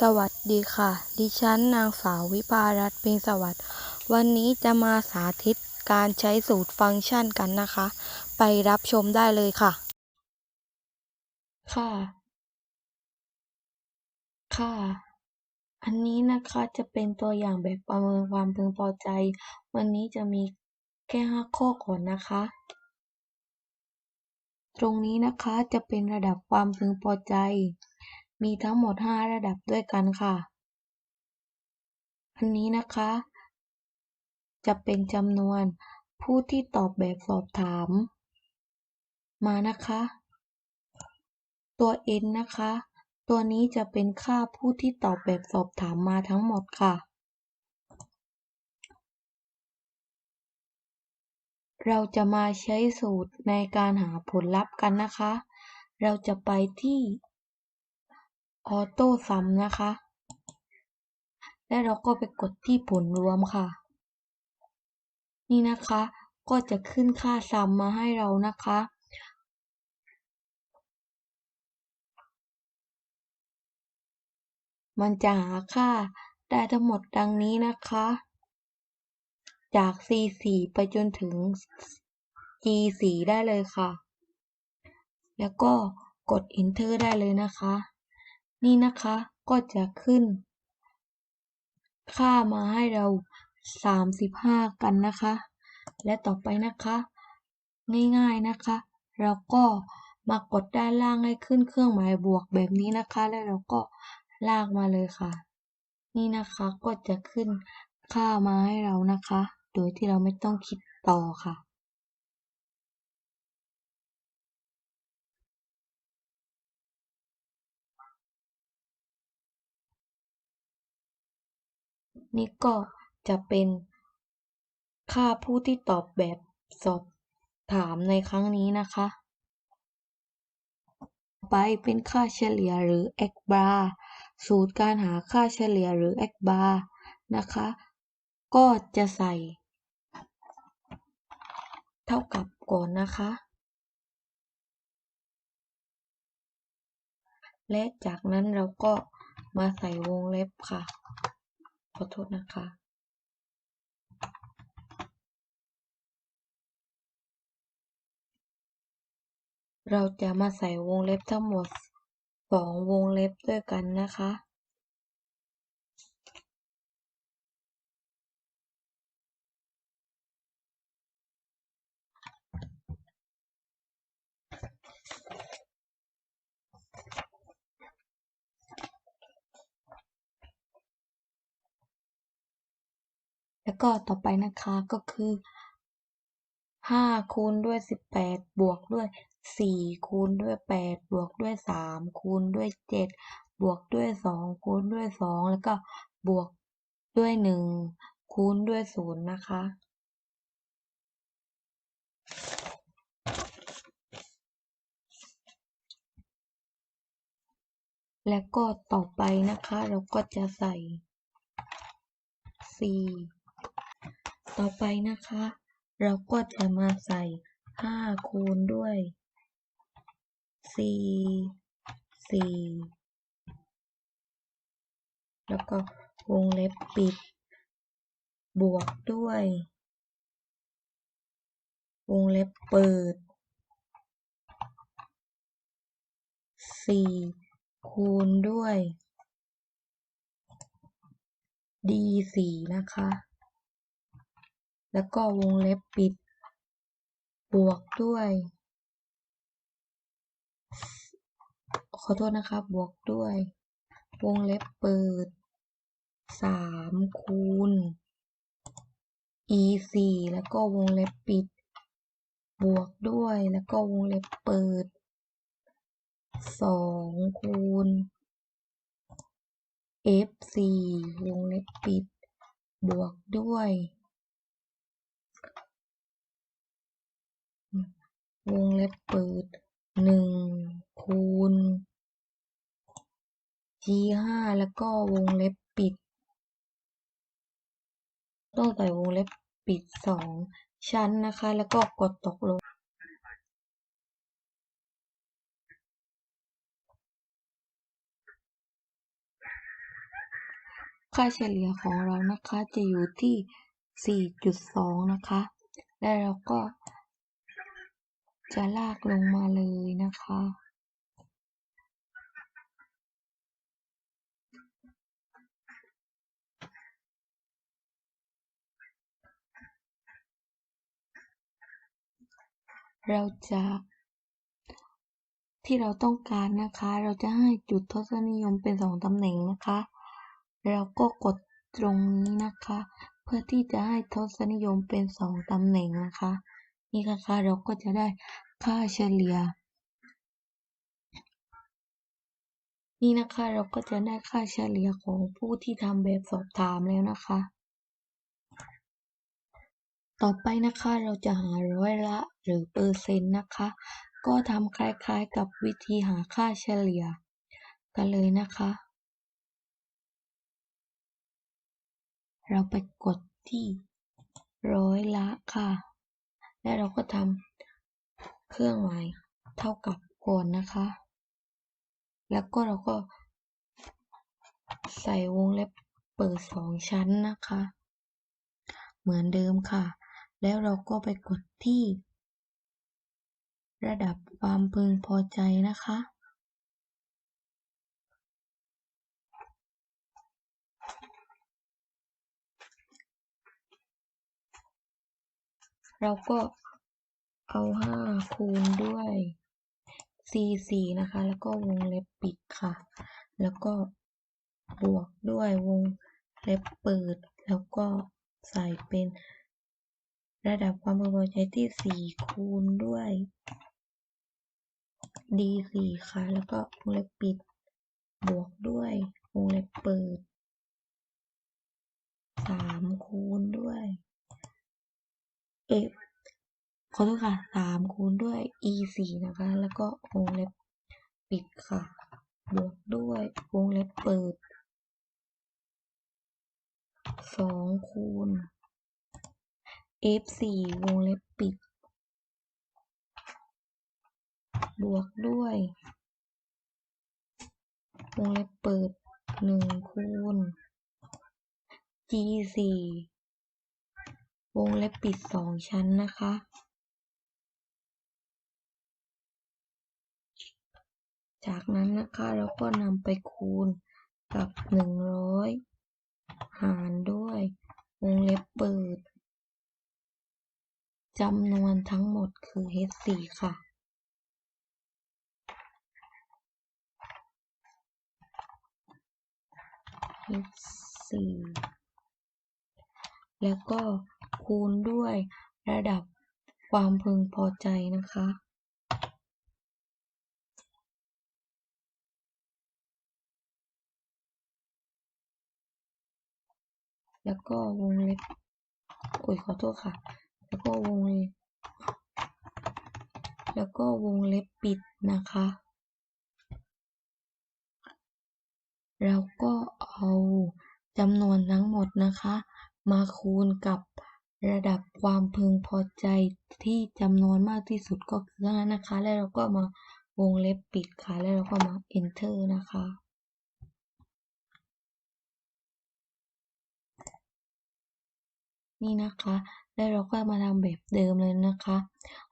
สวัสดีค่ะ ดิฉันนางสาววิภารัตน์เพ็งสวัสดิ์วันนี้จะมาสาธิตการใช้สูตรฟังก์ชันกันนะคะ ไปรับชมได้เลยค่ะ ค่ะ ค่ะ อันนี้นะคะจะเป็นตัวอย่างแบบประเมินความพึงพอใจ วันนี้จะมีแค่ห้าข้อก่อนนะคะ ตรงนี้นะคะจะเป็นระดับความพึงพอใจ มีทั้งหมด 5 ระดับด้วยกันค่ะ อันนี้นะคะ จะเป็นจำนวนผู้ที่ตอบแบบสอบถาม มานะคะ ตัว n นะคะ ตัวนี้จะเป็นค่าผู้ที่ตอบแบบสอบถามมาทั้งหมดค่ะเราจะมาใช้สูตรในการหาผลลัพธ์กันนะคะ เราจะไปที่ ออโต้ซัมนะคะ และเราก็ไปกดที่ผลรวมค่ะ นี่นะคะ ก็จะขึ้นค่าซัมมาให้เรานะคะ มันจะหาค่าได้ทั้งหมดดังนี้นะคะ จาก C4 ไปจนถึง G4 ได้เลยค่ะ แล้วก็กด Enter ได้เลยนะคะ นี่นะคะ ก็จะขึ้น ค่ามาให้เรา 35 กันนะคะ และต่อไปนะคะ ง่ายๆนะคะ เราก็มากดด้านล่างให้ขึ้นเครื่องหมายบวกแบบนี้นะคะ แล้วเราก็ลากมาเลยค่ะ นี่นะคะก็จะขึ้นค่ามาให้เรานะคะ โดยที่เราไม่ต้องคิดต่อค่ะ นี่ก็จะเป็นค่าผู้ที่ตอบแบบสอบถามในครั้งนี้นะคะ ไปเป็นค่าเฉลี่ยหรือ x bar สูตรการหาค่าเฉลี่ยหรือ x bar นะคะ ก็จะใส่ เท่ากับก่อนนะคะ และจากนั้นเราก็มาใส่วงเล็บค่ะ ขอโทษนะคะเราจะมาใส่วงเล็บทั้งหมดสองวงเล็บด้วยกันนะคะ แล้วก็ต่อไปนะคะก็คือห้าคูณด้วยสิบแปดบวกด้วยสี่คูณด้วยแปดบวกด้วยสามคูณด้วยเจ็ดบวกด้วยสองคูณด้วยสองแล้วก็บวกด้วยหนึ่งคูณด้วยศูนย์นะคะ แล้วก็ต่อไปนะคะเราก็จะใส่ c ต่อไปนะคะ เราก็จะมาใส่ 5 คูณด้วย c 4แล้วก็วงเล็บปิด บวกด้วย วงเล็บเปิด 4 คูณด้วย d 4นะคะ แล้วก็วงเล็บปิด บวกด้วย ขอโทษนะคะบวกด้วย วงเล็บเปิด 3 คูณ e 4แล้วก็วงเล็บปิด บวกด้วย แล้วก็วงเล็บเปิด 2 คูณ f 4วงเล็บปิด บวกด้วย วงเล็บเปิด1คูณ g 5แล้วก็วงเล็บปิด ต้องใส่วงเล็บปิด2ชั้นนะคะ แล้วก็กดตกลงค่าเฉลี่ยของเรานะคะจะอยู่ที่ 4.2 นะคะ และเราก็ จะลากลงมาเลยนะคะ เราจะที่เราต้องการนะคะ เราจะให้จุดทศนิยมเป็นสองตำแหน่งนะคะ เราก็กดตรงนี้นะคะ เพื่อที่จะให้ทศนิยมเป็นสองตำแหน่งนะคะ นี่นะคะเราก็จะได้ค่าเฉลี่ย นี่นะคะเราก็จะได้ค่าเฉลี่ยของผู้ที่ทำแบบสอบถามแล้วนะคะ ต่อไปนะคะเราจะหาร้อยละหรือเปอร์เซ็นต์นะคะ ก็ทำคล้ายๆกับวิธีหาค่าเฉลี่ย กันเลยนะคะ เราไปกดที่ร้อยละค่ะ และเราก็ทำเครื่องหมายเท่ากับก่อนนะคะ แล้วก็เราก็ใส่วงเล็บเปิดสองชั้นนะคะ เหมือนเดิมค่ะ แล้วเราก็ไปกดที่ ระดับความพึงพอใจนะคะ เราก็เอาห้าคูณด้วย c สี่นะคะ แล้วก็วงเล็บปิดค่ะ แล้วก็บวกด้วยวงเล็บเปิด แล้วก็ใส่เป็นระดับความพึงพอใจที่สี่คูณด้วย d สี่ค่ะ แล้วก็วงเล็บปิด บวกด้วยวงเล็บเปิดสามคูณด้วย f ขอโทษค่ะสามคูณด้วย e สี่นะคะ แล้วก็วงเล็บปิดค่ะ บวกด้วยวงเล็บเปิดสองคูณ f สี่วงเล็บปิด บวกด้วย วงเล็บเปิดหนึ่งคูณ g สี่ วงเล็บปิดสองชั้นนะคะจากนั้นนะคะเราก็นำไปคูณกับหนึ่งร้อยหารด้วยวงเล็บเปิดจำนวนทั้งหมดคือ h4 ค่ะ h4 แล้วก็ คูณด้วยระดับความพึงพอใจนะคะ แล้วก็วงเล็บโอ้ยขอโทษค่ะ แล้วก็วงเล็บ แล้วก็วงเล็บปิดนะคะเราก็เอาจำนวนทั้งหมดนะคะ มาคูณกับ ระดับความพึงพอใจที่จำนวนมากที่สุดก็คือ5นะคะ แล้วเราก็มาวงเล็บปิดค่ะ แล้วเราก็มา enter นะคะ นี่นะคะ แล้วเราก็มาทำแบบเดิมเลยนะคะ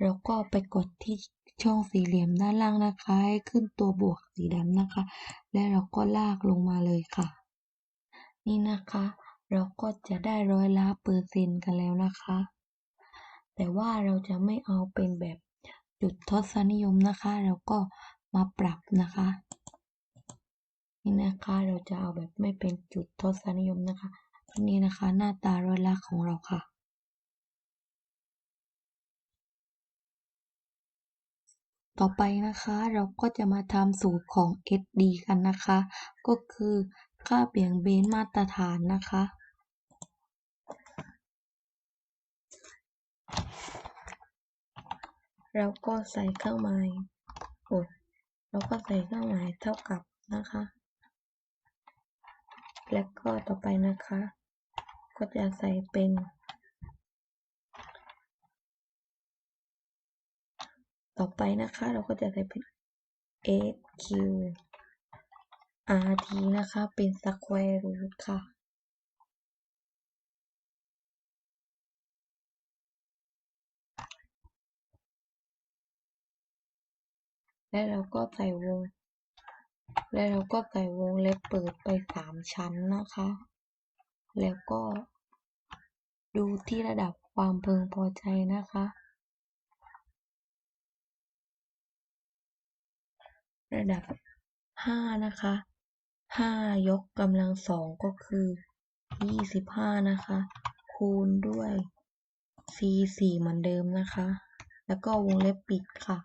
เราก็ไปกดที่ช่องสี่เหลี่ยมด้านล่างนะคะ ให้ขึ้นตัวบวกสีดำนะคะ และเราก็ลากลงมาเลยค่ะ นี่นะคะ เราก็จะได้ร้อยละเปอร์เซ็นต์กันแล้วนะคะ แต่ว่าเราจะไม่เอาเป็นแบบจุดทศนิยมนะคะ เราก็มาปรับนะคะ นี่นะคะเราจะเอาแบบไม่เป็นจุดทศนิยมนะคะนี่นะคะหน้าตาร้อยละของเราค่ะต่อไปนะคะเราก็จะมาทำสูตรของ SD กันนะคะ ก็คือค่าเบี่ยงเบนมาตรฐานนะคะ เราก็ใส่เครื่องหมายโอ้ยเราก็ใส่เครื่องหมายเท่ากับนะคะ แล้วก็ต่อไปนะคะ ก็จะใส่เป็น ต่อไปนะคะ เราก็จะใส่เป็น SQ RT นะคะ เป็น square root ค่ะ และเราก็ใส่วง และเราก็ใส่วงเล็บเปิดไปสามชั้นนะคะ แล้วก็ ดูที่ระดับความพึงพอใจนะคะ ระดับห้านะคะห้ายกกำลังสองก็คือยี่สิบห้านะคะ คูณด้วย c สี่เหมือนเดิมนะคะ แล้วก็วงเล็บปิดค่ะ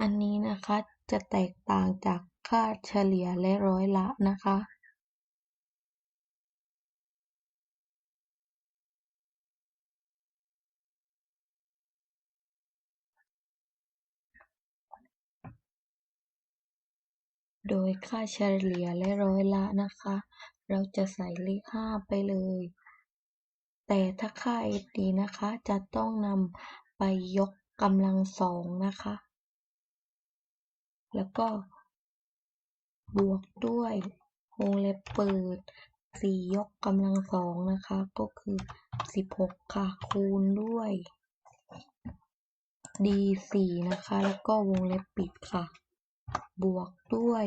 อันนี้นะคะจะแตกต่างจากค่าเฉลี่ยและร้อยละนะคะโดยค่าเฉลี่ยและร้อยละนะคะ เราจะใส่เลขห้าไปเลย แต่ถ้าค่า SD นะคะจะต้องนำไปยกกำลังสองนะคะ แล้วก็ บวกด้วยวงเล็บเปิดสี่ยกกำลังสองนะคะ ก็คือสิบหกค่ะ คูณด้วย d สี่นะคะ แล้วก็วงเล็บปิดค่ะ บวกด้วย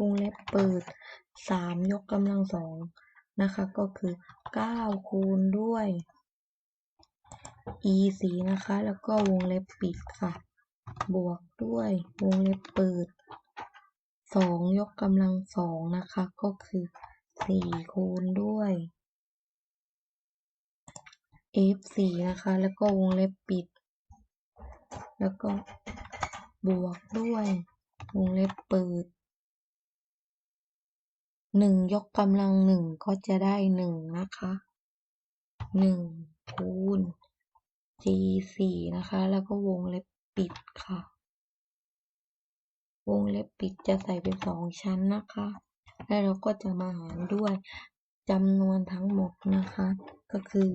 วงเล็บเปิดสามยกกำลังสองนะคะ ก็คือเก้าคูณด้วย e สีนะคะ แล้วก็วงเล็บปิดค่ะ บวกด้วยวงเล็บเปิดสองยกกำลังสองนะคะ ก็คือสี่คูณด้วย f สี่นะคะ แล้วก็วงเล็บปิด แล้วก็บวกด้วย วงเล็บเปิดหนึ่งยกกำลังหนึ่งก็จะได้หนึ่งนะคะหนึ่งคูณ g สี่นะคะ แล้วก็วงเล็บปิดค่ะ วงเล็บปิดจะใส่เป็นสองชั้นนะคะ แล้วเราก็จะมาหารด้วยจำนวนทั้งหมดนะคะ ก็คือ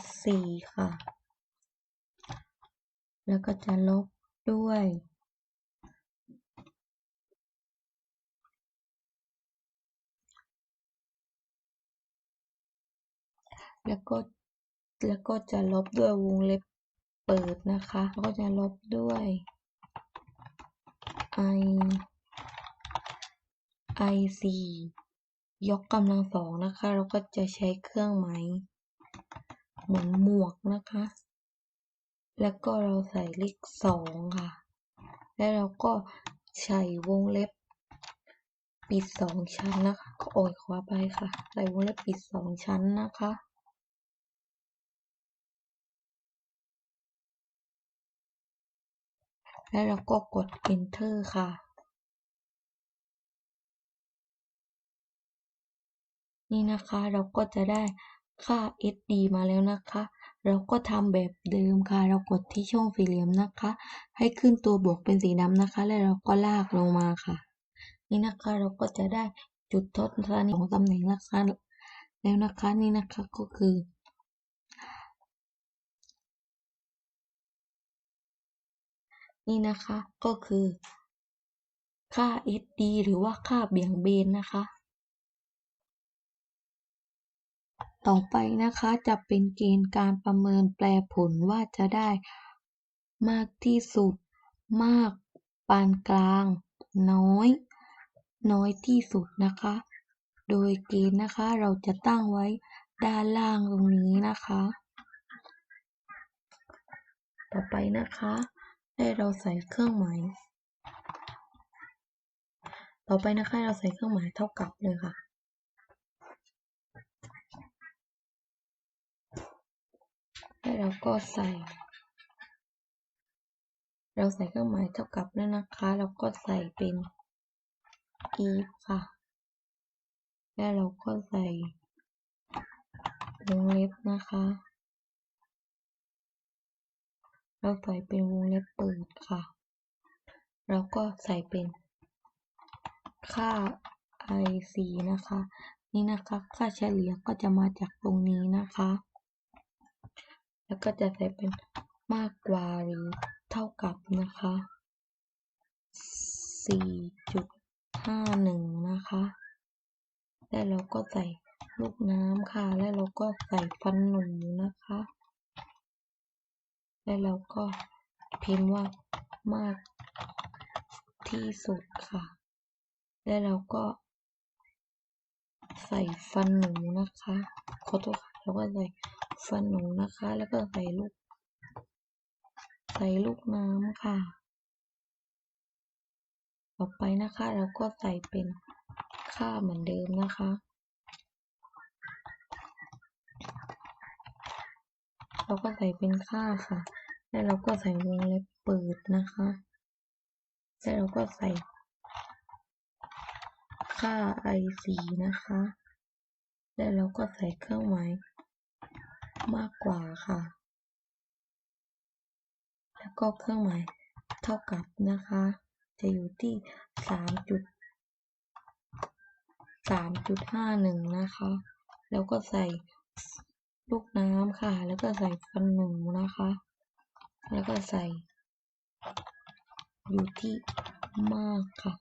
s สี่ค่ะ แล้วก็จะลบด้วย แล้วก็แล้วก็จะลบด้วยวงเล็บเปิดนะคะ แล้วก็จะลบด้วย i i สี่ยกกำลังสองนะคะ เราก็จะใช้เครื่องหมายเหมือนหมวกนะคะ แล้วก็เราใส่เลขสองค่ะ แล้วเราก็ใส่วงเล็บ ปิดสองชั้นนะคะ โอ้ยขอไปค่ะ ใส่วงเล็บปิดสองชั้นนะคะ แล้วเราก็กด enter ค่ะนี่นะคะเราก็จะได้ค่า SD มาแล้วนะคะ เราก็ทำแบบเดิมค่ะ เรากดที่ช่องสี่เหลี่ยมนะคะ ให้ขึ้นตัวบวกเป็นสีดำนะคะ แล้วเราก็ลากลงมาค่ะ นี่นะคะเราก็จะได้จุดทดสนิทของตำแหน่งนะคะแล้วนะคะนี่นะคะก็คือ นี่นะคะก็คือค่า SD หรือว่าค่าเบี่ยงเบนนะคะ ต่อไปนะคะจะเป็นเกณฑ์การประเมินแปลผลว่าจะได้มากที่สุด มาก ปานกลาง น้อย น้อยที่สุดนะคะ โดยเกณฑ์นะคะเราจะตั้งไว้ด้านล่างตรงนี้นะคะ ต่อไปนะคะ ให้เราใส่เครื่องหมาย ต่อไปนะคะเราใส่เครื่องหมายเท่ากับเลยค่ะ แล้วเราก็ใส่ เราใส่เครื่องหมายเท่ากับแล้วนะคะ เราก็ใส่เป็น if ค่ะ แล้วเราก็ใส่วงเล็บนะคะ เราใส่เป็นวงเล็บเปิดค่ะ แล้วก็ใส่เป็นค่า i4 นะคะ นี่นะคะ ค่าเฉลี่ยก็จะมาจากตรงนี้นะคะ แล้วก็จะใส่เป็นมากกว่าหรือเท่ากับนะคะ 4.51 นะคะ แล้วเราก็ใส่ลูกน้ำค่ะ แล้วเราก็ใส่ฟันหนูนะคะ แล้วเราก็พิมพ์ว่ามากที่สุดค่ะ แล้วเราก็ ใส่ฟันหนูนะคะขอโทษค่ะแล้วก็ใส่ฟันหนูนะคะ แล้วก็ใส่ลูก ใส่ลูกน้ำค่ะ ต่อไปนะคะ เราก็ใส่เป็นค่าเหมือนเดิมนะคะเราก็ใส่เป็นค่าค่ะ แล้วเราก็ใส่วงเล็บเปิดนะคะ แล้วเราก็ใส่ ค่า i4 นะคะ แล้วเราก็ใส่เครื่องหมายมากกว่าค่ะ แล้วก็เครื่องหมายเท่ากับนะคะ จะอยู่ที่สามจุดสามจุดห้าหนึ่งนะคะ แล้วก็ใส่ลูกน้ำค่ะ แล้วก็ใส่ฟันหนูนะคะ แล้วก็ใส่ อยู่ที่มากค่ะ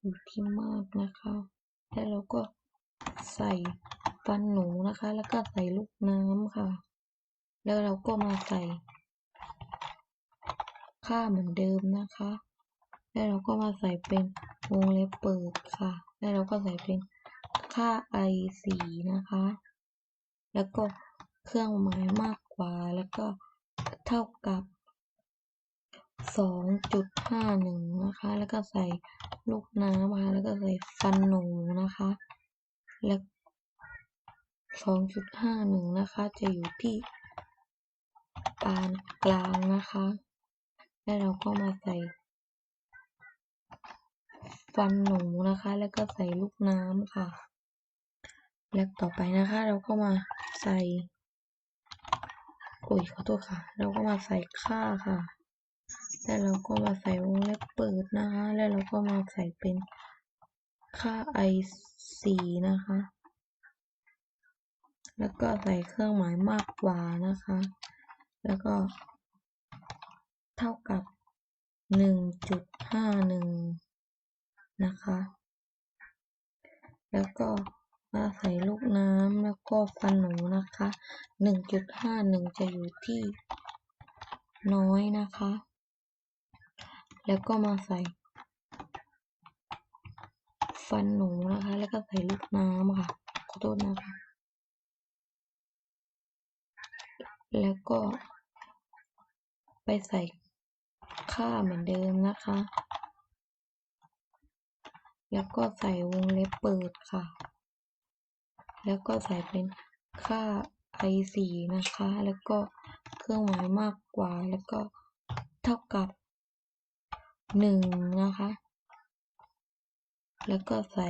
อยู่ที่มากนะคะ แล้วเราก็ใส่ฟันหนูนะคะ แล้วก็ใส่ลูกน้ำค่ะ แล้วเราก็มาใส่ค่าเหมือนเดิมนะคะ แล้วเราก็มาใส่เป็นวงเล็บเปิดค่ะ แล้วเราก็ใส่เป็นค่า i 4นะคะ แล้วก็เครื่องหมายมากกว่า แล้วก็เท่ากับสองจุดห้าหนึ่งนะคะ แล้วก็ใส่ลูกน้ำค่ะ แล้วก็ใส่ฟันหนูนะคะ แล้วสองจุดห้าหนึ่งนะคะ จะอยู่ที่ปานกลางนะคะ แล้วเราก็มาใส่ ฟันหนูนะคะ แล้วก็ใส่ลูกน้ำค่ะ และต่อไปนะคะ เราก็มาใส่โอ้ยขอโทษค่ะ เราก็มาใส่ค่าค่ะ แล้วเราก็มาใส่วงเล็บเปิดนะคะ แล้วเราก็มาใส่เป็นค่า i 4นะคะ แล้วก็ใส่เครื่องหมายมากกว่านะคะ แล้วก็เท่ากับหนึ่งจุดห้าหนึ่ง นะคะ แล้วก็มาใส่ลูกน้ำแล้วก็ฟันหนูนะคะหนึ่งจุดห้าหนึ่งจะอยู่ที่น้อยนะคะ แล้วก็มาใส่ ฟันหนูนะคะ แล้วก็ใส่ลูกน้ำค่ะ ขอโทษนะคะ แล้วก็ไปใส่ค่าเหมือนเดิมนะคะ แล้วก็ใส่วงเล็บเปิดค่ะ แล้วก็ใส่เป็นค่า i 4 นะคะ แล้วก็เครื่องหมายมากกว่า แล้วก็เท่ากับหนึ่งนะคะ แล้วก็ใส่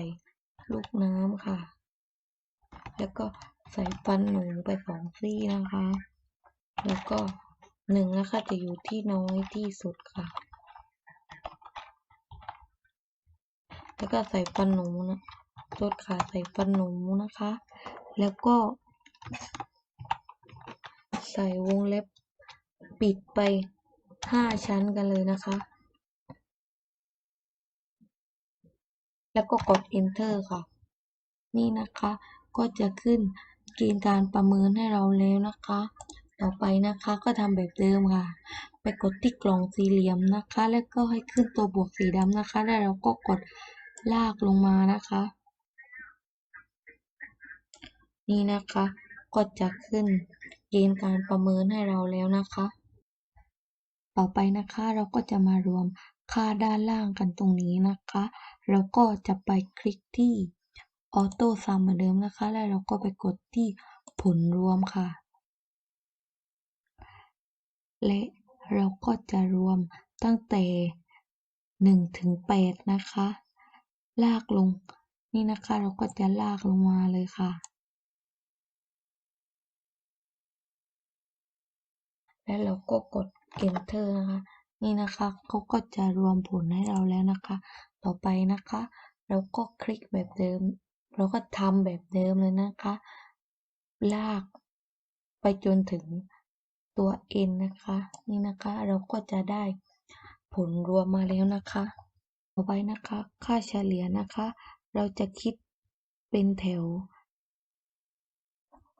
ลูกน้ำค่ะ แล้วก็ใส่ฟันหนูไปสองซี่นะคะ แล้วก็หนึ่งนะคะจะอยู่ที่น้อยที่สุดค่ะ แล้วก็ใส่ฟันหนูนะโทษค่ะใส่ฟันหนูนะคะ แล้วก็ ใส่วงเล็บปิดไปห้าชั้นกันเลยนะคะ แล้วก็กด enter ค่ะ นี่นะคะ ก็จะขึ้นเกณฑ์การประเมินให้เราแล้วนะคะ ต่อไปนะคะก็ทำแบบเดิมค่ะ ไปกดที่กล่องสี่เหลี่ยมนะคะ แล้วก็ให้ขึ้นตัวบวกสีดำนะคะ แล้วเราก็กด ลากลงมานะคะ นี่นะคะ ก็จะขึ้นเกณฑ์การประเมินให้เราแล้วนะคะ ต่อไปนะคะเราก็จะมารวมค่าด้านล่างกันตรงนี้นะคะแล้วก็จะไปคลิกที่ออโต้ซัมเหมือนเดิมนะคะ แล้วเราก็ไปกดที่ผลรวมค่ะ และเราก็จะรวมตั้งแต่หนึ่งถึงแปดนะคะ ลากลง นี่นะคะ เราก็จะลากลงมาเลยค่ะ แล้วเราก็กด enter นะคะ นี่นะคะเขาก็จะรวมผลให้เราแล้วนะคะ ต่อไปนะคะ เราก็คลิกแบบเดิม เราก็ทำแบบเดิมเลยนะคะ ลากไปจนถึงตัว n นะคะ นี่นะคะ เราก็จะได้ผลรวมมาแล้วนะคะ ต่อไปนะคะ ค่าเฉลี่ยนะคะ เราจะคิดเป็นแถว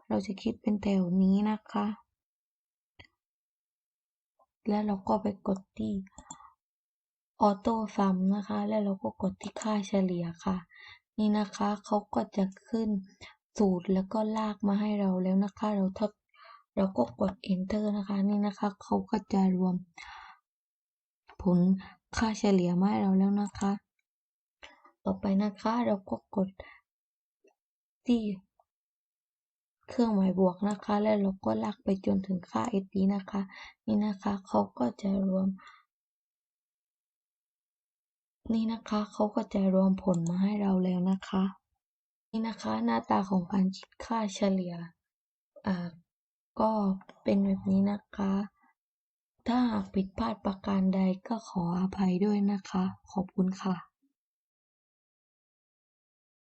เราจะคิดเป็นแถวนี้นะคะ แล้วเราก็ไปกดที่ออโต้ซัมนะคะ แล้วเราก็กดที่ค่าเฉลี่ยค่ะ นี่นะคะเขาก็จะขึ้นสูตรแล้วก็ลากมาให้เราแล้วนะคะ เราทดเราก็กด enter นะคะ นี่นะคะเขาก็จะรวมผล ค่าเฉลี่ยมาให้เราแล้วนะคะ ต่อไปนะคะเราก็กดที่เครื่องหมายบวกนะคะ แล้วเราก็ลากไปจนถึงค่า s นี้นะคะ นี่นะคะเขาก็จะรวม นี่นะคะเขาก็จะรวมผลมาให้เราแล้วนะคะ นี่นะคะหน้าตาของการคิดค่าเฉลี่ยอ่าก็เป็นแบบนี้นะคะ ถ้าหากผิดพลาดประการใดก็ขออภัยด้วยนะคะ ขอบคุณค่ะ